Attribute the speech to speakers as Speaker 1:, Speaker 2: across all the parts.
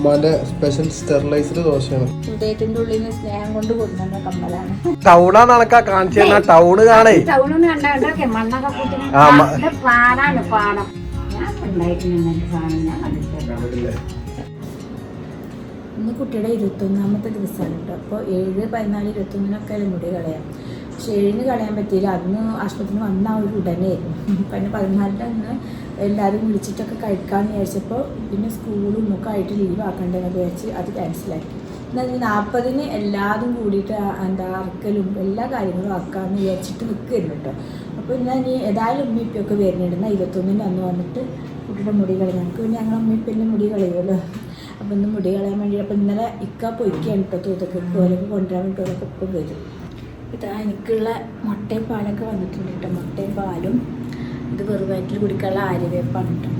Speaker 1: ഉമ്മാന്റെ special sterilised ദോശയാണ്.
Speaker 2: ഹൃദയത്തിന്റെ ഉള്ളിൽ നിന്ന് സ്നേഹം കൊണ്ട് കൊടുക്കുന്ന കമ്മലാണ്.
Speaker 1: ടൗണാ നടക്കാ കാണിച്ചു തന്നാ ടൗണ് കാണേ.
Speaker 2: ടൗണൊന്നും കണ്ടോ മണ്ണൊക്കെ കൂട്ടുന്ന
Speaker 1: ആ, മ-
Speaker 2: ഇത് പാടാണ് പാടം. ഞാൻ ഉണ്ടായിട്ടില്ല സാധനം ഞാൻ കണ്ടിട്ടില്ല. ഇന്ന് കുട്ടിയുടെ ഇരുപത്തൊന്നാമത്തെ ദിവസമാണ് കേട്ടോ. അപ്പോൾ ഏഴ് പതിനാല് ഇരുപത്തൊന്നിനൊക്കെ ഒന്നിനൊക്കെ മുടി കളയാം. പക്ഷേ ഏഴിന് കളയാൻ പറ്റിയില്ല. അന്ന് ആശുപത്രിയിൽ വന്ന ഒരു ഉടനെയായിരുന്നു പിന്നെ പതിനാലിന്റെ അന്ന് എല്ലാവരും വിളിച്ചിട്ടൊക്കെ കഴിക്കാമെന്ന് വിചാരിച്ചപ്പോൾ പിന്നെ സ്കൂളും ഒക്കെ ആയിട്ട് ലീവ് ആക്കണ്ടെന്ന് വിചാരിച്ച് അത് ക്യാൻസലാക്കി എന്നാൽ നാൽപ്പതിന് എല്ലാതും കൂടിയിട്ട് എന്താ അറക്കലും എല്ലാ കാര്യങ്ങളും ആക്കാമെന്ന് വിചാരിച്ചിട്ട് നിൽക്കുന്നു കേട്ടോ അപ്പോൾ ഞാൻ ഇനി ഏതായാലും ഉമ്മിപ്പൊക്കെ വരുന്നിടുന്ന എന്നാൽ ഇരുപത്തൊന്നിന് അന്ന് വന്നിട്ട് കുട്ടിയുടെ മുടി കളയും. ഞങ്ങൾക്ക് പിന്നെ ഞങ്ങൾ ഉമ്മിപ്പിന്റെ മുടി കളയുമല്ലോ അപ്പോൾ ഇന്ന് മുടി കളയാൻ വേണ്ടി അപ്പോൾ ഇന്നലെ ഇക്ക പൊയ്ക്കാണ് കേട്ടോ തൂത്തൊക്കെ ഓലൊക്കെ കൊണ്ടുവരാൻ വേണ്ടി ഓരോ വരും ഇതാ എനിക്കുള്ള മുട്ടയും പാലൊക്കെ വന്നിട്ടുണ്ട് കേട്ടോ മുട്ടയും പാലും ഇത് വെറും വയറ്റിൽ കുടിക്കാനുള്ള ആര്യവേപ്പാണ് കേട്ടോ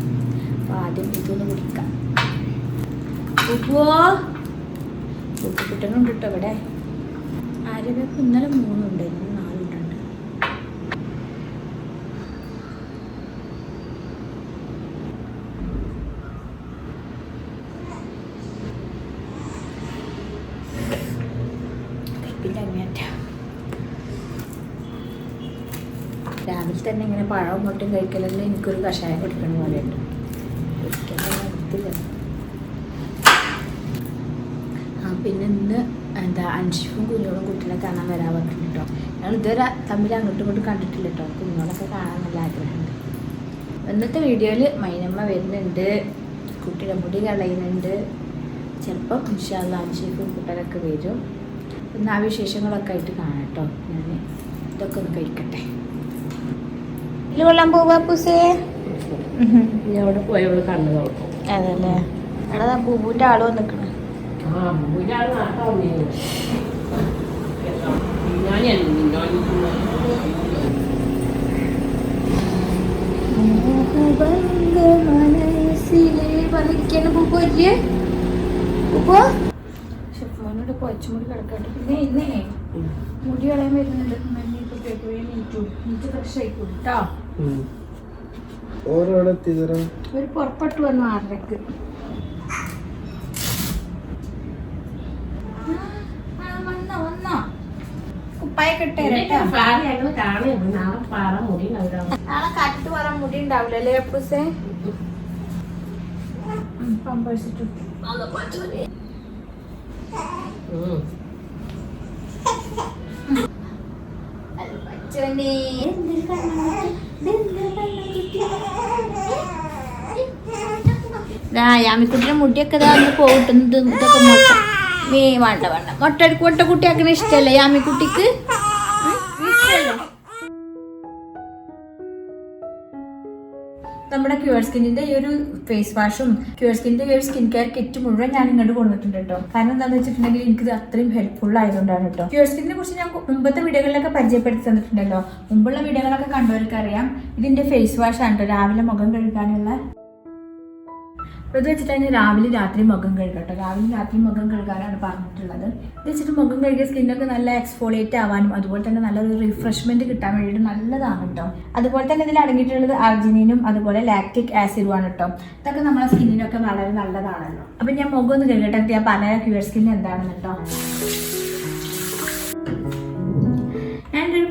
Speaker 2: അപ്പോൾ ആദ്യം ഇതൊന്ന് കുടിക്കാം. ഉപ്പുവോ ഉപ്പ് കിട്ടണുണ്ട് കേട്ടോ ഇവിടെ. ആര്യവേപ്പ് ഇന്നലെ മൂന്നുണ്ടായിരുന്നു നാലുണ്ടുണ്ട് പിന്നെ അങ്ങേറ്റ രാവിലെ തന്നെ ഇങ്ങനെ പഴവും മുട്ടും കഴിക്കലെല്ലാം എനിക്കൊരു കഷായം കുടിക്കണ പോലെയുണ്ട്. ഉണ്ട് ആ പിന്നെ ഇന്ന് എന്താ അൻഷിഫും കുഞ്ഞോളും കുട്ടീനെ കാണാൻ വരാൻ പറഞ്ഞിട്ടുണ്ട് കേട്ടോ ഞങ്ങൾ ഇതുവരെ തമ്മിൽ അങ്ങോട്ടും ഇങ്ങോട്ടും കണ്ടിട്ടില്ല കേട്ടോ. കുഞ്ഞോളൊക്കെ കാണാൻ നല്ല ആഗ്രഹമുണ്ട്. ഇന്നത്തെ വീഡിയോയിൽ മൈനമ്മ വരുന്നുണ്ട്. കുട്ടിയുടെ മുടി കളയുന്നുണ്ട്. ചിലപ്പം ഇൻഷാല്ല അൻഷിഫും കുട്ടനൊക്കെ വരും. പിന്നെ ആ വിശേഷങ്ങളൊക്കെ ആയിട്ട് കാണാം കേട്ടോ. ഞാൻ ഇതൊക്കെ ഒന്ന് കഴിക്കട്ടെ. ഇതിൽ കൊള്ളാൻ പോവാ പൂസേ?
Speaker 3: അവിടെ അവൾ കണ്ണു തുറക്കും.
Speaker 2: അതല്ലേ? അവിടെ ബൂബുവിന്റെ ആൾ വന്നിക്കണ്. ഷെഫ്മോനോട് പൊച്ചുമുടി കിടക്കട്ടെ പിന്നെ ഇന്നേ മുടി കളയാൻ വരുന്നുണ്ട്. കേട്ടോ ഒരു പുറപ്പെട്ട് വന്നു ആറരക്ക്
Speaker 3: നാളെ പാറ മുടി ഉണ്ടാവില്ല.
Speaker 2: നാളെ കാറ്റിട്ട് പോരാൻ മുടി ഉണ്ടാവില്ല അല്ലേ അപ്പൂസേ? പമ്പേഴ്സ് ഇട്ടു പച്ചോനെ യാമിക്കുട്ടിയുടെ മുടിയൊക്കെ ഇതാന്ന് പോകട്ടുന്നത് വേണ്ട വേണ്ട. മുട്ട മുട്ട കുട്ടിയാക്കണ ഇഷ്ടല്ലേ യാമിക്കുട്ടിക്ക് ക്യൂർ സ്കിന്നിന്റെ ഈ ഒരു ഫേസ് വാഷും ക്യൂർ സ്കിന്നിന്റെ ഈ ഒരു സ്കിൻ കെയർ കിറ്റ് മുഴുവൻ ഞാൻ ഇങ്ങോട്ട് കൊടുത്തിട്ടുണ്ട് കേട്ടോ. കാരണം എന്താണെന്ന് വെച്ചിട്ടുണ്ടെങ്കിൽ എനിക്ക് ഇത് അത്രയും ഹെൽപ്ഫുൾ ആയതുകൊണ്ടാണ് കേട്ടോ. ക്യൂർ സ്കിന്നിനെ കുറിച്ച് ഞാൻ മുമ്പത്തെ വീഡിയോകളിലൊക്കെ പരിചയപ്പെടുത്തി തന്നിട്ടുണ്ടല്ലോ മുമ്പുള്ള വീഡിയോകളൊക്കെ കണ്ടവർക്ക് അറിയാം ഇതിന്റെ ഫേസ് വാഷ് ആണ് കേട്ടോ. രാവിലെ മുഖം കഴുകാനുള്ള ഇത് വെച്ചിട്ട് കഴിഞ്ഞാൽ രാവിലെ രാത്രി മുഖം കഴുകുക കേട്ടോ രാവിലെ രാത്രി മുഖം കഴുകാനാണ് പറഞ്ഞിട്ടുള്ളത്. ഇത് വെച്ചിട്ട് മുഖം കഴുകിയ സ്കിന്നൊക്കെ നല്ല എക്സ്ഫോളിയേറ്റ് ആവാനും അതുപോലെ തന്നെ നല്ലൊരു റിഫ്രഷ്മെന്റ് കിട്ടാൻ വേണ്ടിയിട്ട് നല്ലതാണ് കേട്ടോ അതുപോലെ തന്നെ ഇതിൽ അടങ്ങിയിട്ടുള്ളത് അർജിനിനും അതുപോലെ ലാക്റ്റിക് ആസിഡുമാണ് കേട്ടോ ഇതൊക്കെ നമ്മുടെ സ്കിന്നിനൊക്കെ വളരെ നല്ലതാണല്ലോ. അപ്പം ഞാൻ മുഖം ഒന്ന് കഴുകട്ടെ ഞാൻ പറഞ്ഞ ക്യൂർ സ്കിൻ എന്താണെന്ന് കേട്ടോ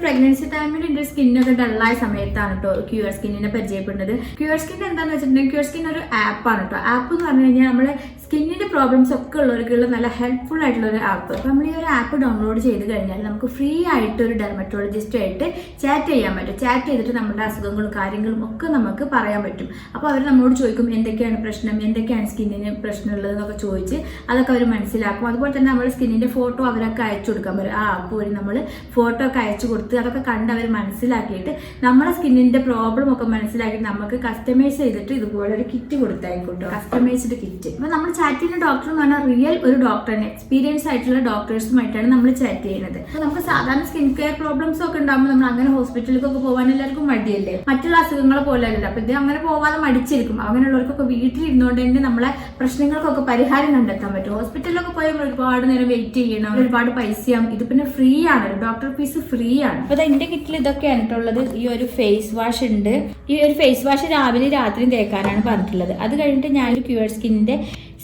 Speaker 2: പ്രഗ്നൻസി ടൈമിൽ എന്റെ സ്കിന്നൊക്കെ ഡള്ളായ സമയത്താണ് കേട്ടോ ക്യൂർ സ്കിന്നിനെ പരിചയപ്പെടുന്നത്. ക്യൂർ സ്കിൻ എന്താണെന്ന് വെച്ചിട്ടുണ്ടെങ്കിൽ ക്യൂർ സ്കിൻ ഒരു ആപ്പാണ് കേട്ടോ ആപ്പ് എന്ന് പറഞ്ഞു കഴിഞ്ഞാൽ നമ്മളെ സ്കിന്നിന്റെ പ്രോബ്ലംസ് ഒക്കെ ഉള്ളവർക്കുള്ള നല്ല ഹെൽപ്ഫുൾ ആയിട്ടുള്ള ഒരു ആപ്പ്. അപ്പോൾ നമ്മൾ ഈ ഒരു ആപ്പ് ഡൗൺലോഡ് ചെയ്ത് കഴിഞ്ഞാൽ നമുക്ക് ഫ്രീ ആയിട്ട് ഒരു ഡെർമറ്റോളജിസ്റ്റായിട്ട് ചാറ്റ് ചെയ്യാൻ പറ്റും. ചാറ്റ് ചെയ്തിട്ട് നമ്മുടെ അസുഖങ്ങളും കാര്യങ്ങളും ഒക്കെ നമുക്ക് പറയാൻ പറ്റും. അപ്പോൾ അവർ നമ്മളോട് ചോദിക്കും എന്തൊക്കെയാണ് പ്രശ്നം? എന്തൊക്കെയാണ് സ്കിന്നിന് പ്രശ്നമുള്ളതെന്നൊക്കെ ചോദിച്ച് അതൊക്കെ അവർ മനസ്സിലാക്കും. അതുപോലെ തന്നെ നമ്മൾ സ്കിന്നിന്റെ ഫോട്ടോ അവരൊക്കെ അയച്ചു കൊടുക്കാൻ പറ്റും. ആ ആപ്പ് വഴി നമ്മൾ ഫോട്ടോ ഒക്കെ അയച്ചു കൊടുത്ത് അതൊക്കെ കണ്ട് അവർ മനസ്സിലാക്കിയിട്ട് നമ്മുടെ സ്കിന്നിന്റെ പ്രോബ്ലം ഒക്കെ മനസ്സിലാക്കിയിട്ട് നമുക്ക് കസ്റ്റമൈസ് ചെയ്തിട്ട് ഇതുപോലെ ഒരു കിറ്റ് കൊടുത്തായിക്കോട്ടോ കസ്റ്റമൈസ്ഡ് കിറ്റ് അപ്പോൾ നമ്മൾ ചാറ്റ് ചെയ്യുന്ന ഡോക്ടർ എന്ന് പറഞ്ഞാൽ റിയൽ ഒരു ഡോക്ടറിനെ എക്സ്പീരിയൻസ് ആയിട്ടുള്ള ഡോക്ടേഴ്സുമായിട്ടാണ് നമ്മൾ ചാറ്റ് ചെയ്യുന്നത്. നമുക്ക് സാധാരണ സ്കിൻ കെയർ പ്രോബ്ലംസ് ഒക്കെ ഉണ്ടാകുമ്പോൾ നമ്മൾ അങ്ങനെ ഹോസ്പിറ്റലിലേക്കൊക്കെ പോകാൻ എല്ലാവർക്കും മടിയല്ലേ? മറ്റുള്ള അസുഖങ്ങളെ പോലെ അല്ലല്ലോ. അപ്പോൾ ഇത് അങ്ങനെ പോവാതെ മടിച്ചിരിക്കും. അങ്ങനെയുള്ളവർക്കൊക്കെ വീട്ടിലിരുന്നുകൊണ്ട് തന്നെ നമ്മളെ പ്രശ്നങ്ങൾക്കൊക്കെ പരിഹാരം കണ്ടെത്താൻ പറ്റും. ഹോസ്പിറ്റലിലൊക്കെ പോയി നമ്മൾ ഒരുപാട് നേരം വെയിറ്റ് ചെയ്യണം ഒരുപാട് പൈസയാവും ഇത് പിന്നെ ഫ്രീ ആണ്. ഡോക്ടർ ഫീസ് ഫ്രീ ആണ്. അപ്പോൾ എന്റെ കിറ്റിൽ ഇതൊക്കെയാണ് ഉള്ളത് ഈ ഒരു ഫേസ് വാഷ് ഉണ്ട്. ഈ ഒരു ഫേസ് വാഷ് രാവിലെ രാത്രിയും തേക്കാനാണ് പറഞ്ഞിട്ടുള്ളത്. അത് കഴിഞ്ഞിട്ട് ഞാൻ ക്യൂർ സ്കിന്നിന്റെ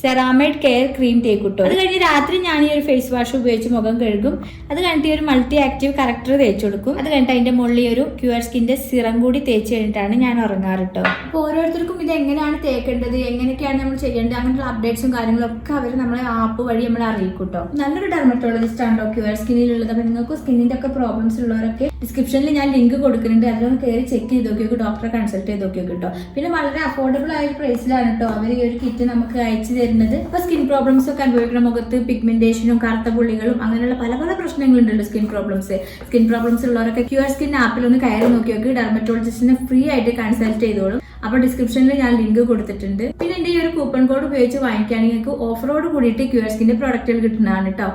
Speaker 2: സെറാമൈഡ് കെയർ ക്രീം തേക്കൂട്ടോ അത് കഴിഞ്ഞ് രാത്രി ഞാൻ ഈ ഒരു ഫേസ് വാഷ് ഉപയോഗിച്ച് മുഖം കഴുകും. അത് കഴിഞ്ഞിട്ട് ഈ ഒരു മൾട്ടി ആക്റ്റീവ് കറക്റ്റർ തേച്ച് കൊടുക്കും. അത് കഴിഞ്ഞിട്ട് അതിന്റെ മുകളിൽ ഒരു ക്യൂർ സ്കിന്റെ സിറം കൂടി തേച്ച് കഴിഞ്ഞിട്ടാണ് ഞാൻ ഉറങ്ങാറ് കേട്ടോ അപ്പോൾ ഓരോരുത്തർക്കും ഇത് എങ്ങനെയാണ് തേക്കേണ്ടത്? എങ്ങനെയൊക്കെയാണ് നമ്മൾ ചെയ്യേണ്ടത്? അങ്ങനെയുള്ള അപ്ഡേറ്റ്സും കാര്യങ്ങളൊക്കെ അവർ നമ്മളെ ആപ്പ് വഴി നമ്മളെ അറിയിക്കും കേട്ടോ നല്ലൊരു ഡെർമറ്റോളജിസ്റ്റ് ആണോ ക്യൂർ സ്കിന്നിലുള്ളത് അപ്പോൾ നിങ്ങൾക്ക് സ്കിന്നിന്റെ ഒക്കെ പ്രോബ്ലംസ് ഉള്ളവരൊക്കെ ഡിസ്ക്രിപ്ഷനിൽ ഞാൻ ലിങ്ക് കൊടുക്കുന്നുണ്ട്. അതിലൊന്ന് കയറി ചെക്ക് ചെയ്ത് നോക്കിയോക്ക് ഡോക്ടറെ കൺസൾട്ട് ചെയ്ത് നോക്കിയോക്ക് കേട്ടോ? പിന്നെ വളരെ അഫോർഡബിൾ ആയ പ്രൈസിലാണ് കേട്ടോ. അവർ ഈ ഒരു കിറ്റ് നമുക്ക് അയച്ചു തരുന്നത്. അപ്പോൾ സ്കിൻ പ്രോബ്ലംസ് ഒക്കെ അനുഭവിക്കുന്ന മുഖത്ത് പിഗ്മെന്റേഷനും കറുത്ത പുള്ളികളും അങ്ങനെയുള്ള പല പല പ്രശ്നങ്ങളുണ്ടല്ലോ സ്കിൻ പ്രോബ്ലംസ് സ്കിൻ പ്രോബ്ലംസ് ഉള്ളവരൊക്കെ ക്യൂർ സ്കിൻ ആപ്പിൽ ഒന്ന് കയറി നോക്കി നോക്കി. ഡെർമറ്റോളജിസ്റ്റിനെ ഫ്രീ ആയിട്ട് കൺസൾട്ട് ചെയ്തോളും. അപ്പോൾ ഡിസ്ക്രിപ്ഷനിൽ ഞാൻ ലിങ്ക് കൊടുത്തിട്ടുണ്ട്. പിന്നെ എന്റെ ഈ ഒരു കൂപ്പൺ കോഡ് ഉപയോഗിച്ച് വാങ്ങിക്കുകയാണെങ്കിൽ നിങ്ങൾക്ക് ഓഫറോട് കൂടിയിട്ട് ക്യൂർ സ്കിന്റെ പ്രോഡക്റ്റുകൾ കിട്ടുന്നതാണ് കേട്ടോ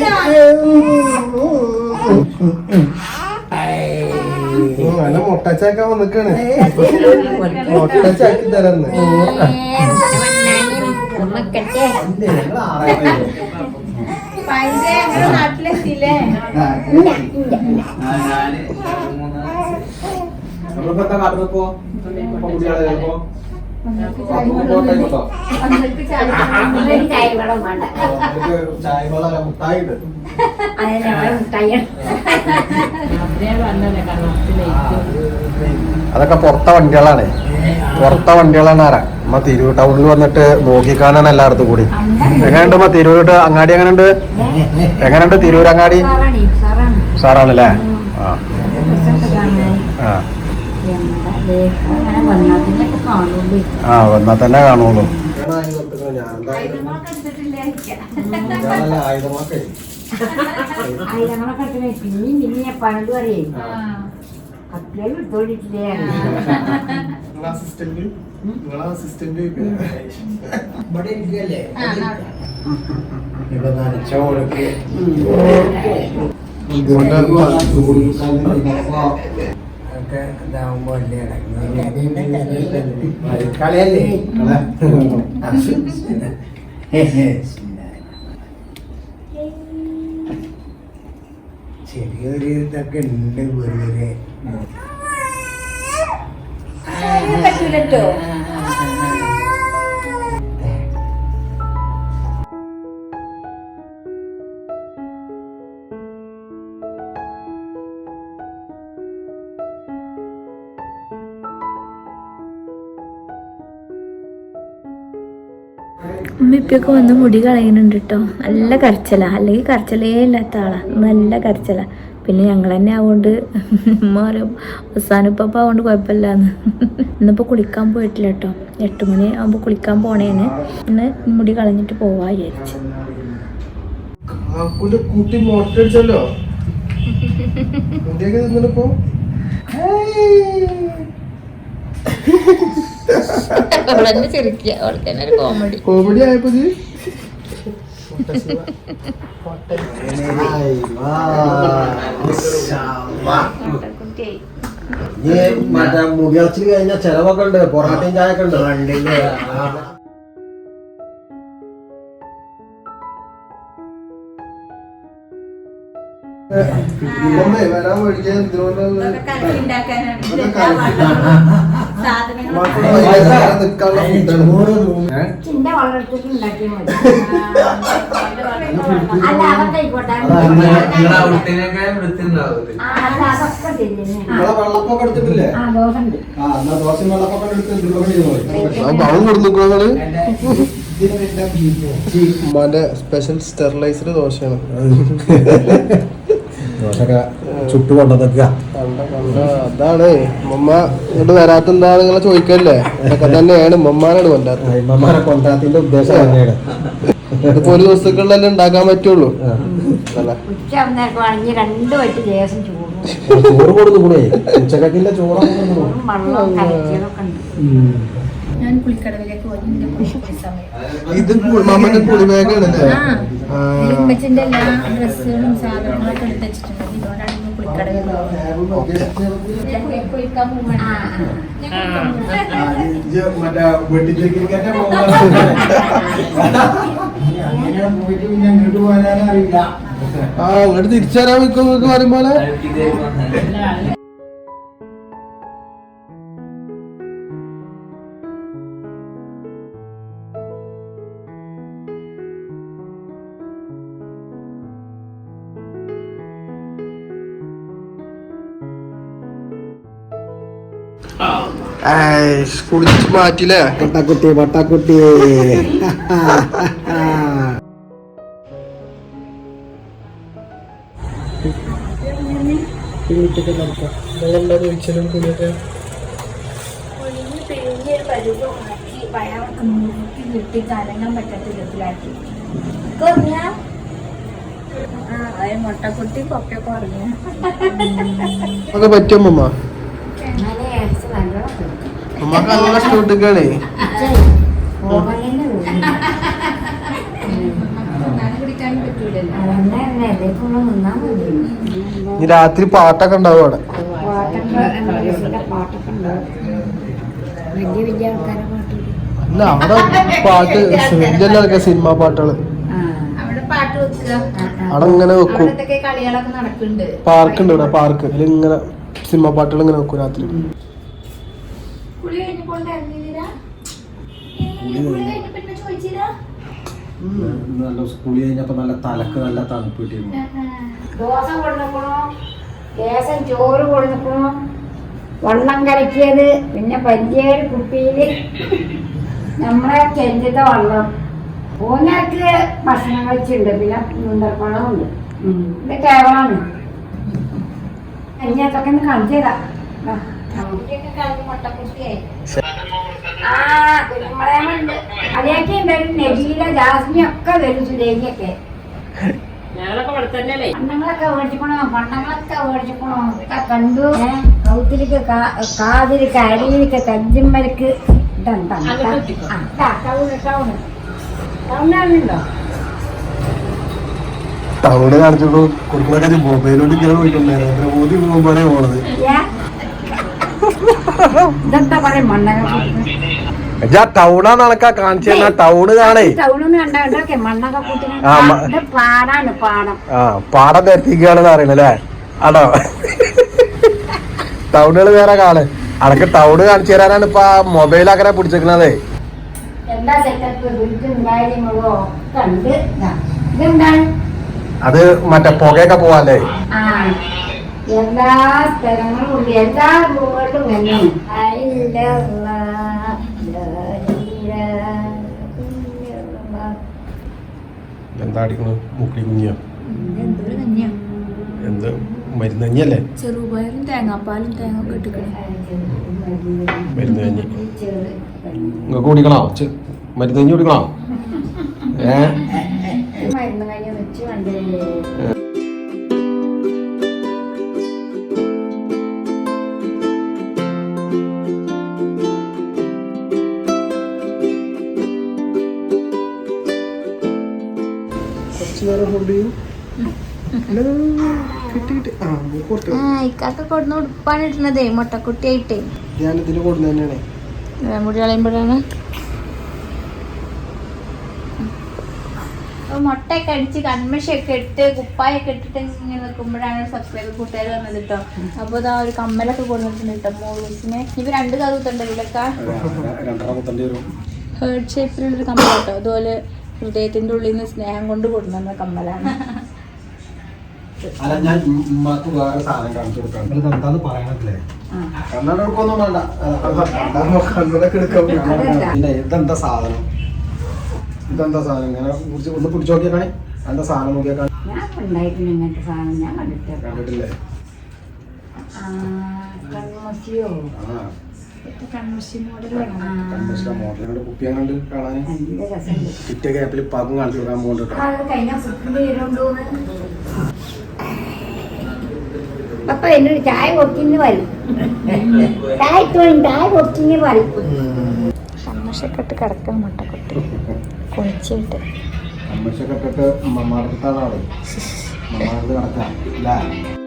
Speaker 1: നല്ല മുട്ടച്ചാക്കാൻ വന്നിക്കാണ് മുട്ടച്ചാക്കി തരാന്ന്.
Speaker 2: നാട്ടിലെത്തിയില്ലേ?
Speaker 1: നമ്മളിപ്പോ എന്താ കാട്ടുന്നപ്പോ കുട്ടികളെ ചിലപ്പോ ചായ വെള്ളം മുട്ടായി അതൊക്കെ പുറത്തെ വണ്ടികളാണ്. പുറത്തെ വണ്ടികളാണ് ആരാ? നമ്മ തിരൂർ ടൗണിൽ വന്നിട്ട് നോക്കിക്കാണാണ് എല്ലായിടത്തും കൂടി. എങ്ങനെയുണ്ട് നമ്മ തിരൂർ അങ്ങാടി എങ്ങനെയുണ്ട്? എങ്ങനെയുണ്ട് തിരൂർ അങ്ങാടി? സാറാണല്ലേ? ആ. ആ. ആ വന്നാൽ തന്നെ കാണുള്ളൂ.
Speaker 4: പിന്നെയും പിന്നെ പണിത് പറയേ. അത്രയും എടുത്തോണ്ടിട്ടില്ലേ
Speaker 1: കളിയല്ലേ
Speaker 5: ചെറിയൊരു ഇതൊക്കെ ഉണ്ട് വെറുതെ
Speaker 2: പറ്റൂലട്ടോ ഉമ്മിപ്പൊക്കെ വന്ന് മുടി കളയുന്നുണ്ട് കേട്ടോ നല്ല കരച്ചല. അല്ലെങ്കിൽ കരച്ചലേ ഇല്ലാത്ത ആളാ. നല്ല കരച്ചല. പിന്നെ ഞങ്ങൾ തന്നെ ആവുകൊണ്ട് ഉമ്മ പറയും അവസാനിപ്പപ്പം ആവുകൊണ്ട് കുഴപ്പമില്ലാന്ന്. ഇന്നിപ്പോൾ കുളിക്കാൻ പോയിട്ടില്ല കേട്ടോ എട്ട് മണി ആകുമ്പോൾ കുളിക്കാൻ പോണേന്. ഇന്ന് മുടി കളഞ്ഞിട്ട് പോവാ വിചാരിച്ചു.
Speaker 1: കുട്ടി മോട്ടടിച്ചല്ലോ
Speaker 2: അവളെന്നെ ചിരിക്കുക അവൾക്ക് തന്നെ ഒരു കോമഡി
Speaker 1: കോമഡി ആയപ്പോ
Speaker 5: മറ്റേ മുടിയറച്ചിൽ കഴിഞ്ഞ ചെലവൊക്കെ ഉണ്ട്. പൊറാട്ടയും ചായയൊക്കെ ഉണ്ട്.
Speaker 1: ഇതൊന്നേ വരാൻ പഠിക്കാൻ എന്തുകൊണ്ടാണ്
Speaker 4: വളർത്തിട്ട് ഉണ്ടാക്കിയാൽ മതി. അല്ല അവർക്കായിക്കോട്ടെ. അതൊക്കെ
Speaker 5: വെള്ളപ്പൊക്കെ എടുത്തിട്ടില്ലേ?
Speaker 4: ആ ദോശ ഉണ്ട്
Speaker 5: ആ എന്നാ ദോശയും വെള്ളപ്പൊക്കെ എടുത്ത് ഇതിലൊക്കെ ചെയ്തോളി
Speaker 1: ആ പാവം കൊടുക്കുമ്പോഴാണ് ഉമ്മാന്റെ സ്പെഷ്യൽ സ്റ്റെറിലൈസർ ദോശയാണ്.
Speaker 5: ദോശയൊക്കെ ചുട്ടു കൊണ്ടുവന്നിക്കുക.
Speaker 1: കണ്ട കണ്ട അതാണ്. ഉമ്മ ഇങ്ങോട്ട് വരാത്ത എന്താ നിങ്ങളെ ചോദിക്കല്ലേ? ഇതൊക്കെ തന്നെയാണ് ഉമ്മമാരാണ് കൊണ്ടാത്തത്.
Speaker 5: കൊണ്ടാത്തിന്റെ ഉദ്ദേശം തന്നെയാണ്.
Speaker 1: ഇതിപ്പോ ഒരു ദിവസങ്ങളിലല്ലേ ഉണ്ടാക്കാൻ പറ്റുള്ളൂ.
Speaker 5: ചോറ്. കൊടുത്തു കൂടെ. ഉച്ചക്കൊക്കെ ചോറൊക്കെ കൊടുത്തു
Speaker 4: ചോറും വെള്ളവും കലക്കിയതൊക്കെ ഉണ്ട്.
Speaker 2: ഞാൻ പുളിക്കടവിലേക്ക് പോയി. എന്റെ സമയം.
Speaker 1: ഇത് കു- മാമന്റെ കുളിബാഗാണല്ലേ
Speaker 2: ആ. ഉമ്മച്ചിന്റെ എല്ലാ ഡ്രസ്സുകളും സാധനങ്ങളൊക്കെ എടുത്ത് വെച്ചിട്ടുണ്ട്. ഇതുകൊണ്ടാണ്
Speaker 5: മറ്റേ വെട്ടിച്ചേക്കിരിക്കാൻ പോയിട്ട് പിന്നെ അങ്ങോട്ട് അറിയില്ല.
Speaker 1: ആ അങ്ങോട്ട് തിരിച്ചു വരാൻ വെക്കും നിങ്ങൾക്ക് പറയുമ്പോലെ കുളിച്ച് മാറ്റില്ലേ
Speaker 5: പട്ടാക്കുട്ടി പട്ടാക്കുട്ടി
Speaker 2: കലങ്ങാൻ പറ്റാത്ത വിധത്തിലാക്കി മുട്ടക്കുട്ടി പൊക്കൊക്കെ പറഞ്ഞു
Speaker 1: ഒക്കെ
Speaker 4: മതി.
Speaker 1: ഇനി രാത്രി പാട്ടൊക്കെ ഉണ്ടാവും അവിടെ. അല്ല അവിടെ പാട്ട് വലിയ സിനിമ
Speaker 4: പാട്ടുകൾ.
Speaker 2: അവിടെ പാട്ട് വെക്കുക.
Speaker 1: അവിടെ ഇങ്ങനെ വെക്കും. പാർക്ക് ഉണ്ട് ഇവിടെ പാർക്ക്. അതിൽ ഇങ്ങനെ സിനിമ പാട്ടുകൾ ഇങ്ങനെ വെക്കും രാത്രി
Speaker 2: കുളി കഴിഞ്ഞപ്പോൾ ഇറങ്ങിയില്ല കുളി കഴിഞ്ഞപ്പോ എന്നെ ചോദിച്ചില്ല
Speaker 5: നല്ല സ്കൂളിൽ കഴിഞ്ഞപ്പോ നല്ല തലക്ക് നല്ല തണുപ്പ് കിട്ടിയിരുന്നു.
Speaker 4: ദോശ കൊടുക്കണോ ലേശം ചോറ് കൊടുക്കണോ വെള്ളം കലക്കിയത് പിന്നെ വലിയൊരു കുപ്പിയിൽ നമ്മളെ ചെഞ്ചത്തെ വെള്ളം. മൂന്നേർക്ക് ഭക്ഷണം കഴിച്ചിട്ടുണ്ട് പിന്നെ മുന്തർപ്പണമുണ്ട് ഇത് കേവളാണ് അതൊക്കെ ഒന്ന് കാണിച്ചതാ
Speaker 2: മുട്ടക്കുട്ടിയായി
Speaker 4: ആ വരും നെബീല ജാസ്മി ഒക്കെ വരും സുരേഖയൊക്കെ മേടിച്ചിക്കണോ? ഒക്കെ കണ്ടു. അരിയിലേക്ക്
Speaker 1: ടൗണ് കാണിച്ചപ്പോ കുടുംബക്കാര് മൊബൈലോട്ട് ഇങ്ങനെ പോയിട്ടുണ്ടായിരുന്നു നരേന്ദ്രമോദി പോകുമ്പോഴേ പോണത്.
Speaker 4: ഇതെന്താ പറയാ മണ്ണക
Speaker 1: എജാ ടൗണാ അനക്ക കാണിച്ചു തന്നാ ടൗണ് കാണേ.
Speaker 4: ടൗണൊന്നും
Speaker 1: ആ,
Speaker 4: പാടം.
Speaker 1: തെറ്റിക്കുകയാണെന്ന് അറിയണല്ലേ ആണോ? ടൗണുകൾ വേറെ കാണ്. അനക്ക് ടൗണ് കാണിച്ചു തരാനാണ് ഇപ്പൊ മൊബൈൽ അങ്ങനെ പിടിച്ചേക്കണതേ. അത് മറ്റേ പുകയൊക്കെ പോവാല്ലേ?
Speaker 4: എല്ലാ സ്ഥലങ്ങളും എല്ലാ റൂമുകളിലും
Speaker 1: എന്താ അടിക്കണു മുക്കിളി കുഞ്ഞിയോ. എന്ത്? മരുന്ന് മരുന്നഞ്ഞല്ലേ
Speaker 2: ചെറുപയറും തേങ്ങാപ്പാലും തേങ്ങ
Speaker 1: മരുന്ന് കഞ്ഞി. നിങ്ങൾക്ക് കുടിക്കണോ? മരുന്ന് കഞ്ഞി കുടിക്കണോ? ഏ?
Speaker 4: മരുന്ന് കഞ്ഞി വെച്ച്
Speaker 1: കുറച്ച് നേരം ഹോൾഡ് ചെയ്യൂ.
Speaker 2: കൊടുന്ന മുട്ടക്കുട്ടിയായിട്ടേ.
Speaker 1: ഞാൻ ഇതിന് കൊടുത്തു തന്നെയാണ്.
Speaker 2: മുടി കളയുമ്പോഴാണ്. മുട്ടയൊക്കെ അടിച്ച് കൺമശയൊക്കെ ഇട്ട് കുപ്പായൊക്കെ ഇട്ടിട്ട് ഇങ്ങനെ നിൽക്കുമ്പോഴാണ് സബ്സ്ക്രൈബർ കൂട്ടുകാർ വന്നത് കേട്ടോ. അപ്പോൾ ഇതാ ഒരു കമ്മലൊക്കെ കൊടുത്തിട്ടുണ്ട് കേട്ടോ മോളൂസിന്. ഇപ്പൊ രണ്ട് കറുത്തുണ്ടല്ലോ ഇവിടെയൊക്കെ ഹേർട്ട് ഷേപ്പിലുള്ളൊരു കമ്മൽ കേട്ടോ അതുപോലെ ഹൃദയത്തിന്റെ ഉള്ളിൽ നിന്ന് സ്നേഹം കൊണ്ട് കൊടുക്കുന്ന കമ്മലാണ്.
Speaker 5: അല്ല ഞാൻ ഉമ്മക്ക് വേറെ സാധനം കാണിച്ചു കൊടുക്കാം. എന്താന്ന് കണ്ണട വേണ്ട. കണ്ണടൊക്കെ ഇതെന്താ സാധനം? ഇതെന്താ സാധനം? ഇങ്ങനെ കുറിച്ച് ഒന്ന് പിടിച്ചു നോക്കിയാണേ എന്താ സാധനം നോക്കിയാൽ
Speaker 4: കണ്ടിട്ടില്ലേ.
Speaker 5: കാണാൻ? കിട്ടിയ ഗ്യാപ്പിൽ പാകം കാണിച്ചു കൊടുക്കാൻ പോകുന്നുണ്ട്
Speaker 4: അപ്പൊ എന്നോട് ചായ കൊടുത്തിന് വരും ചായ ചായ കൊടുത്തിന് വരും
Speaker 2: കൺമശയൊക്കെ ഇട്ട് കിടക്കുന്ന മുട്ടക്കുട്ടി കുളിച്ചിട്ട്.
Speaker 5: കൺമഷിയൊക്കെ ഇട്ടിട്ട് മമ്മാടത്താണ് മമ്മാടത്ത് കിടക്കാം.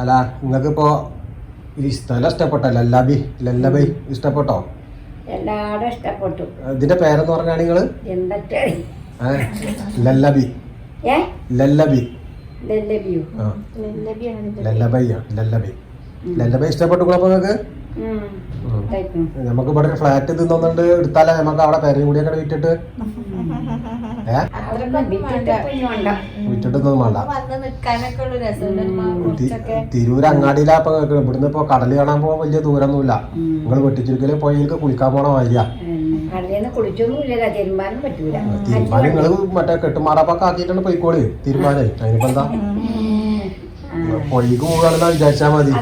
Speaker 5: അല്ലേ അല്ല നിങ്ങൾക്ക് ഇപ്പോ ഈ സ്ഥലം ഇഷ്ടപ്പെട്ടോ? ലല്ലാബി ലല്ലബൈ ഇഷ്ടപ്പെട്ടോ?
Speaker 4: എല്ലാവരും ഇഷ്ടപ്പെട്ടു.
Speaker 5: ഇതിന്റെ പേരെന്ന് പറഞ്ഞാണ് നിങ്ങൾ?
Speaker 4: എന്തൊക്കെ
Speaker 5: ലല്ലബി.
Speaker 4: ഏ?
Speaker 5: ലല്ലബി. ലല്ലബൈ. ഇഷ്ടപ്പെട്ടു നിങ്ങൾക്ക് നമുക്ക് ഇവിടെ ഫ്ലാറ്റ് തിന്നുന്നുണ്ട് എടുത്താലേ നമുക്ക് അവിടെ പേരും കൂടിയൊക്കെ വിറ്റിട്ട്. ഏ?
Speaker 4: അത്രയൊന്നും വിറ്റിട്ട് പിന്നെ ഉണ്ടോ?
Speaker 5: വിറ്റിട്ടൊന്നും വേണ്ട.
Speaker 2: വന്ന് ഉള്ള. രസം
Speaker 5: തി- തിരൂര് അങ്ങാടിയിലാ ഇപ്പൊ ഇവിടുന്ന് ഇപ്പൊ കടൽ കാണാൻ പോകാൻ വലിയ ദൂരമൊന്നുമില്ല. നിങ്ങൾ വെട്ടിച്ചുരുക്കൽ പോയി കുളിക്കാൻ പോണ വഴിയാ തീരുമാനം നിങ്ങൾ മറ്റേ കെട്ടുമാറാപ്പൊക്കെ ആക്കിയിട്ടാണ് പോയിക്കോളി. തീരുമാനം അതിനിപ്പോ എന്താ പൊയ്ക്ക് പോകാണെന്നാ വിചാരിച്ചാ മതി.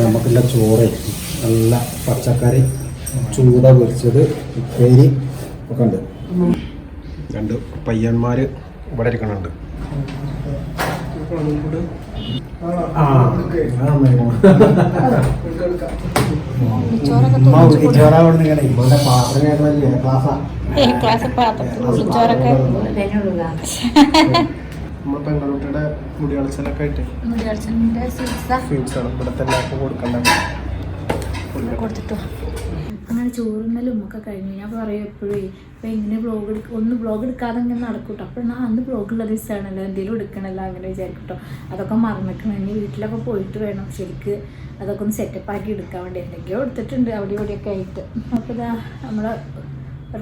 Speaker 5: നമുക്കുള്ള ചോറ് നല്ല പച്ചക്കറി ചൂട പൊരിച്ചത് ഉപ്പേരി ഒക്കെ ഉണ്ട്. രണ്ട് പയ്യന്മാര് ഇവിടെ ഇരിക്കണുണ്ട്.
Speaker 6: പെൺകുട്ടിയുടെ മുടി കളിച്ചലൊക്കെ ആയിട്ട്
Speaker 2: മുടിയടച്ചന്റെ സീസ
Speaker 6: ഫീൽസ് ആണ്. ഇവിടുത്തെ എല്ലാവർക്കും കൊടുക്കണ്ട?
Speaker 2: കൊടുത്തിട്ടോ ചോറുന്നലും ഒക്കെ കഴിഞ്ഞു ഞാൻ പറയും എപ്പോഴും ഇപ്പം ഇങ്ങനെ ബ്ലോഗ് എടുക്ക ഒന്ന് ബ്ലോഗ് എടുക്കാതെ ഇങ്ങനെ നടക്കൂട്ടോ. അപ്പോൾ ഞാൻ അന്ന് ബ്ലോഗുള്ള ദിവസമാണല്ലോ എന്തെങ്കിലും എടുക്കണല്ലോ അങ്ങനെ വിചാരിക്കട്ടോ. അതൊക്കെ മറന്നിക്കണം. ഇനി വീട്ടിലൊക്കെ പോയിട്ട് വേണം. ശരിക്ക് അതൊക്കെ ഒന്ന് സെറ്റപ്പ് ആക്കി എടുക്കാൻ വേണ്ടി. എന്തെങ്കിലും എടുത്തിട്ടുണ്ട്. അവിടെ ഇവിടെയൊക്കെ ആയിട്ട്. അപ്പോൾ ഇതാ നമ്മളെ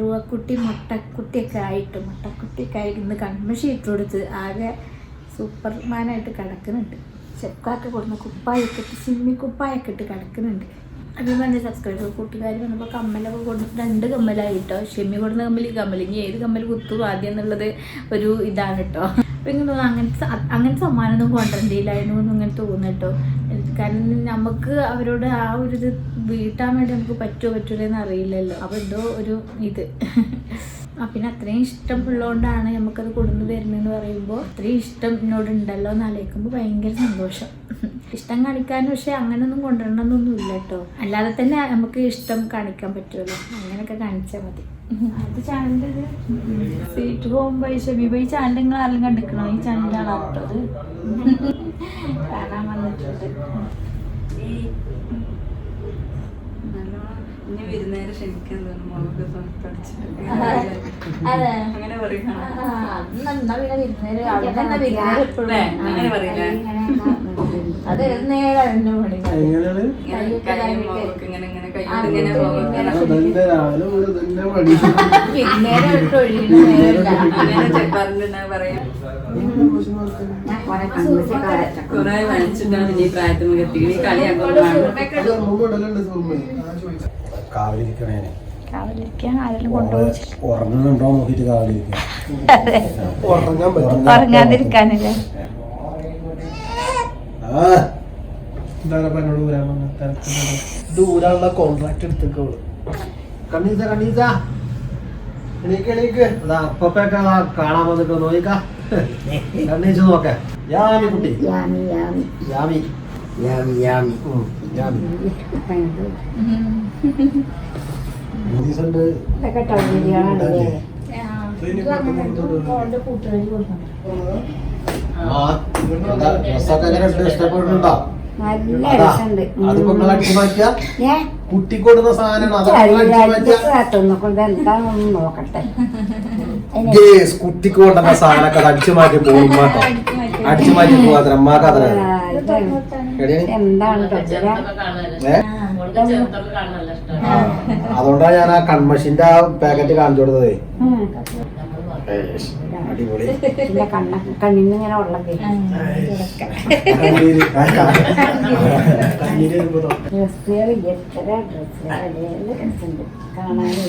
Speaker 2: റുവക്കുട്ടി മുട്ടക്കുട്ടിയൊക്കെ ആയിട്ട് മുട്ടക്കുട്ടിയൊക്കെ ആയിട്ട് ഇന്ന് കൺമഷി ഇട്ട് കൊടുത്ത് ആകെ സൂപ്പർമാനായിട്ട് കിടക്കുന്നുണ്ട്. ചെക്കാക്കെ കൊടുക്കുന്ന കുപ്പായൊക്കെ ഇട്ട് സിമ്മി കുപ്പായൊക്കെ ഇട്ട് കിടക്കുന്നുണ്ട്. അത് പറഞ്ഞ സബ്സ്ക്രൈബർ കൂട്ടുകാർ വന്നപ്പോൾ കമ്മലൊക്കെ കൊടുത്ത് രണ്ട് കമ്മലായി കേട്ടോ ഷെമ്മി കൊടുക്കുന്ന കമ്മൽ ഈ കമ്മൽ ഇനി ഏത് കമ്മൽ കുത്തു ആദ്യം എന്നുള്ളത് ഒരു ഇതാണ് കേട്ടോ അപ്പം ഇങ്ങനെ തോന്നുന്നു അങ്ങനത്തെ അങ്ങനത്തെ സമ്മാനമൊന്നും കൊണ്ടുവരണ്ടില്ലായിരുന്നു എന്ന് ഇങ്ങനെ തോന്നുന്നു കേട്ടോ കാരണം നമുക്ക് അവരോട് ആ ഒരു ഇത് വീട്ടാൻ വേണ്ടി നമുക്ക് പറ്റുമോ പറ്റൂലെന്ന് അറിയില്ലല്ലോ. അപ്പോൾ എന്തോ ഒരു ഇത്. പിന്നെ അത്രയും ഇഷ്ടം ഉള്ളതുകൊണ്ടാണ് നമുക്കത് കൊടുന്നു തരുന്നതെന്ന് പറയുമ്പോൾ അത്രയും ഇഷ്ടം എന്നോടുണ്ടല്ലോ എന്ന് ആലോചിക്കുമ്പോൾ ഭയങ്കര സന്തോഷം. ഇഷ്ടം കാണിക്കാൻ പക്ഷേ അങ്ങനെയൊന്നും കൊണ്ടുവരണമെന്നൊന്നും ഇല്ല കേട്ടോ. അല്ലാതെ തന്നെ നമുക്ക് ഇഷ്ടം കാണിക്കാൻ പറ്റുമല്ലോ. അങ്ങനെയൊക്കെ കാണിച്ചാൽ മതി. അത് ചാനലിന്റെ സീറ്റ് പോകുമ്പോൾ ഷബീബ് ഈ ചാനൽ നിങ്ങൾ ആരെങ്കിലും കണ്ടിക്കണോ ഈ ചാനലിലാണ് കേട്ടോ അത് കാണാൻ വന്നിട്ടുണ്ട്.
Speaker 7: ഇനി വിരുന്നേരം ക്ഷണിക്കാൻ മുളക് അങ്ങനെ
Speaker 2: അത് നേരെ
Speaker 4: കുറെ
Speaker 7: വലിച്ചിട്ടാണ് ഈ പ്രായത്തിൽ ഈ കളിയാക്കും
Speaker 6: അത് മുമ്പ് ഇടലുണ്ട് സുറുമ
Speaker 5: കാവലിരിക്കണേ
Speaker 2: കാവലിരിക്കാൻ ആരെങ്കിലും കൊണ്ടുപോയി
Speaker 5: ഉറങ്ങുന്നുണ്ടോ നോക്കിട്ട് കാവലിരിക്കാം
Speaker 2: ഉറങ്ങാതിരിക്കാനല്ലേ?
Speaker 6: ആ. എന്താണ് എന്നോട് വരാൻ വന്നത് ദൂരാനുള്ള കോൺട്രാക്ട് എടുത്തേക്കോളൂ കണ്ണീസ കണ്ണീസ. എണീക്ക് എണീക്ക്. അതാ അപ്പൊക്കെ അതാ കാണാൻ വന്നിട്ട് നോക്കാം കണ്ണീസ് നോക്ക. യാമി കുട്ടി.
Speaker 4: യാമി. യാമി.
Speaker 6: യാമി യാമി യാമി ഉം, യാമി
Speaker 4: അപ്പൊ ഇത്
Speaker 6: മൂന്നീസുണ്ട്
Speaker 4: ഇതൊക്കെ ടൗണിലാണല്ലേ
Speaker 2: കൂട്ടുകാരി കൊടുക്കണം.
Speaker 6: ആ. എന്താ ഡ്രസ്സൊക്കെ എങ്ങനെ ഉണ്ട്? ഇഷ്ടപ്പെടുന്നുണ്ടോ
Speaker 4: നല്ല
Speaker 6: അതാ,
Speaker 4: രസമുണ്ട്.
Speaker 6: അതിപ്പോ നിങ്ങൾ അടിച്ചു മാറ്റിയ?
Speaker 4: ഏ?
Speaker 6: കുട്ടി കൊടുന്ന സാധനമാണ്? അതൊക്കെ നിങ്ങൾ അടിച്ചു മാറ്റിയ?
Speaker 4: കൊണ്ട് എന്താണെന്ന് നോക്കട്ടെ. അതിന്
Speaker 6: ഗേസ് കുട്ടിക്ക് കൊണ്ടുവന്ന സാധനമൊക്കെ അടിച്ചു മാറ്റി പോകും അടിച്ചു മാറ്റി. അത്ര
Speaker 4: ആ, ഇത് എന്താണ്
Speaker 6: അതുകൊണ്ടാണ് ഞാൻ ആ കൺമഷിന്റെ ആ പാക്കറ്റ് കാണിച്ചു കൊടുത്തതേ. അടിപൊളി.
Speaker 4: എന്റെ കണ്ണിന്ന് ഇങ്ങനെ വെള്ളം ഡ്രസ്സുകൾ എത്ര ഡ്രസ്സുകൾ കാണാനേ.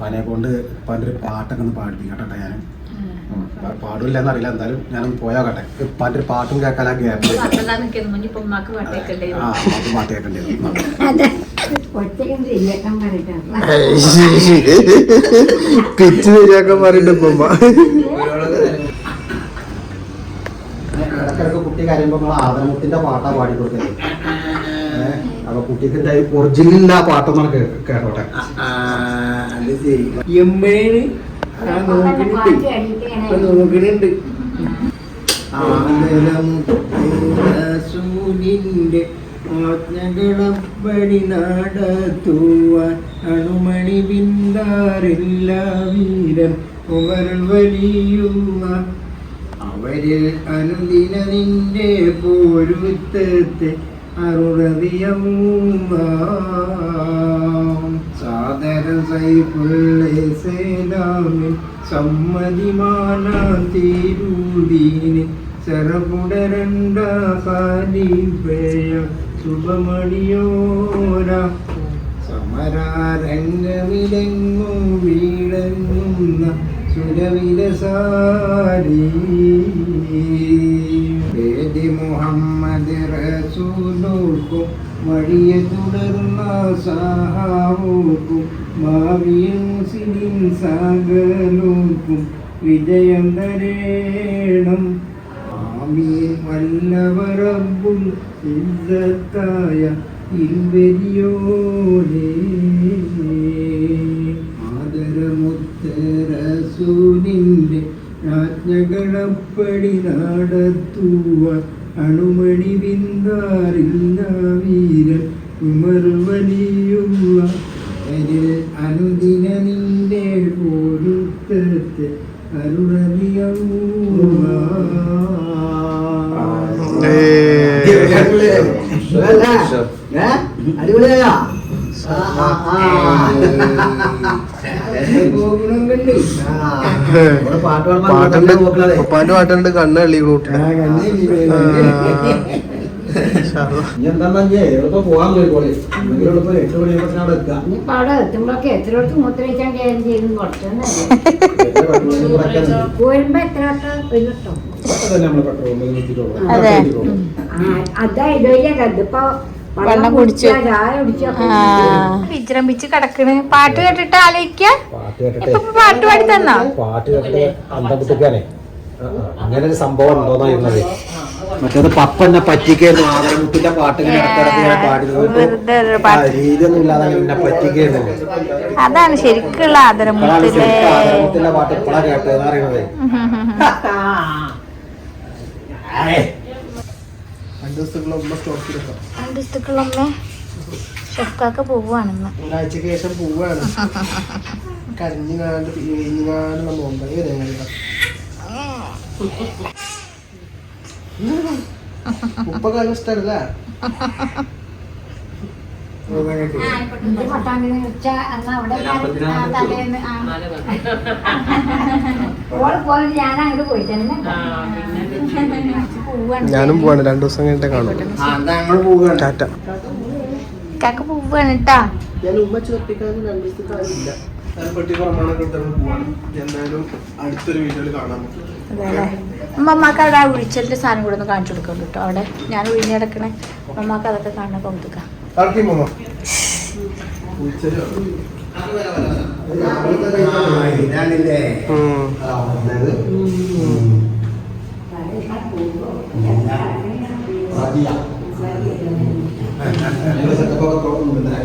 Speaker 5: പനെ കൊണ്ട് പണ്ടൊരു പാട്ടൊക്കെ ഒന്ന് പാടിപ്പിക്കട്ടെ ഞാൻ പാടില്ലെന്ന് എന്നറിയില്ല എന്തായാലും ഞാൻ പോയാകട്ടെ. പാട്ട് പാട്ടും കേൾക്കാൻ ആ ഗ്യാപ്പ് കേട്ടിട്ടുണ്ടായിരുന്നു പാട്ട് കേൾക്കേണ്ടി?
Speaker 4: ശരിയാക്കാൻ
Speaker 6: പിച്ച്
Speaker 5: കുട്ടി കരയുമ്പോൾ നമ്മൾ ആദരമുത്തിന്റെ പാട്ടാ പാടി കൊടുക്കുന്നത് അപ്പൊ കുട്ടിക്ക് ഒറിജിനൽ ആ പാട്ടൊന്നാണ് കേട്ടോട്ടെ.
Speaker 6: ഞാൻ ആനലം സൂര്യന്റെ ആജ്ഞകളപ്പടി നടത്തുവാൻ അണുമണി ബിന്ദാറില്ല വീരൻ ഉവർ വലിയുവ അവരിൽ അനുദിന നിന്റെ പോരുത്തത്തെ സാദര ശുഭമണിയോര. സമരാരംഗമിലെങ്ങും വീഴങ്ങുന്ന സുരവിരസാരീ മുഹമ്മദ് റസൂലോക്കും വഴിയെ തുടർന്ന സഹാവോക്കും ഭാവിയും മുസ്ലിം സകലോക്കും വിജയം തരേണം. ആമീൻ. വല്ലവറബും ഇസ്സത്തായ ഇരുവരിയോനേ ആദരമുത്തരസൂനിന്റെ രാജ്ഞകളപ്പടി നടത്തുവ. അണുമണി വിന്താറില്ല വീരൻ ഉമർ വലിയുള്ള അതിൽ അനുദിന നിന്റെ പോരുത്തത്തെ
Speaker 5: അടിപൊളിയാ.
Speaker 1: പാട്ടുണ്ട്. ഉപ്പാന്റെ പാട്ടുണ്ട് കണ്ണ്
Speaker 5: അവിടെ
Speaker 4: എത്തുമ്പോഴൊക്കെ എത്രയോടത്ത് കുറച്ചൊന്നും പോരുമ്പോ എത്ര വട്ടം ഒരു വട്ടം? ആ, അതാ ഇതുവരെ
Speaker 2: വെള്ളം കുടിച്ചു. വിജൃംഭിച്ച് കിടക്കണ്. പാട്ട് കേട്ടിട്ട് ആലോചിക്കാം.
Speaker 5: പാട്ട് കേട്ടിട്ട്
Speaker 2: ഇപ്പൊ പാട്ട് പാടി തന്നോ?
Speaker 5: പാട്ട് കേട്ടിട്ട് അന്തപുട്ടിക്കാനേ അങ്ങനെ ഒരു സംഭവം ഉണ്ടോന്നായിരുന്നത് മറ്റേത് പപ്പന്നെ പറ്റിക്കായിരുന്നു ആദരമുത്തിന്റെ പാട്ട് ഇങ്ങനെ ഇടയ്ക്കിടയ്ക്ക് ഇങ്ങനെ പാടി
Speaker 2: വെറുതെ ഒരു
Speaker 5: രീതിയൊന്നും ഇല്ലാതെ എന്നെ പറ്റിക്കായിരുന്നു
Speaker 2: അതാണ് ശരിക്കുള്ള
Speaker 5: അതാണ്
Speaker 2: ആദരമുത്തിലെ
Speaker 5: ശരിക്കും ആദരമുത്തിന്റെ പാട്ട് ഇപ്പളാ കേട്ടത് അറിയണത്
Speaker 1: രണ്ടു ദിവസത്തേക്കുള്ള
Speaker 2: ഷെഫ്ക്കാക്ക പോവാണെന്ന്
Speaker 1: ഒരാഴ്ചക്ക് ശേഷം പോവാണ് കരിഞ്ഞുകാണ്ട് പിഴിഞ്ഞുകാണ്ട് നമ്മ ഒമ്പത് വരെ ഉപ്പ കാലം ഇഷ്ടമല്ല
Speaker 4: ഇത് പട്ടാമ്പിന്ന് വെച്ച അന്ന് അവിടെ ആ. തലേന്ന്
Speaker 1: ഞാനും പോവാണ്. രണ്ടു ദിവസം കഴിഞ്ഞിട്ട് കാണും ടാറ്റ.
Speaker 2: കാക്ക പോവാണ് കേട്ടാ
Speaker 1: ഞാൻ ഉമ്മ രണ്ടു ദിവസത്തെ കാര്യമില്ല
Speaker 2: അവിടെ ആ ഉഴിച്ചലിന്റെ സാധനം കൂടെ ഒന്ന് കാണിച്ചു കൊടുക്കുന്നുണ്ട് കേട്ടോ. അവിടെ ഞാൻ ഒഴിഞ്ഞ് കിടക്കണേ. അമ്മമ്മക്ക് അതൊക്കെ കാണാൻ bây
Speaker 1: giờ biết
Speaker 6: tới
Speaker 5: đây cho người thì
Speaker 8: đang lên đề
Speaker 1: ừ.
Speaker 5: đầu mình nữ
Speaker 4: ừ. Ờ, đi
Speaker 5: ạ. Bây giờ có con mình đây.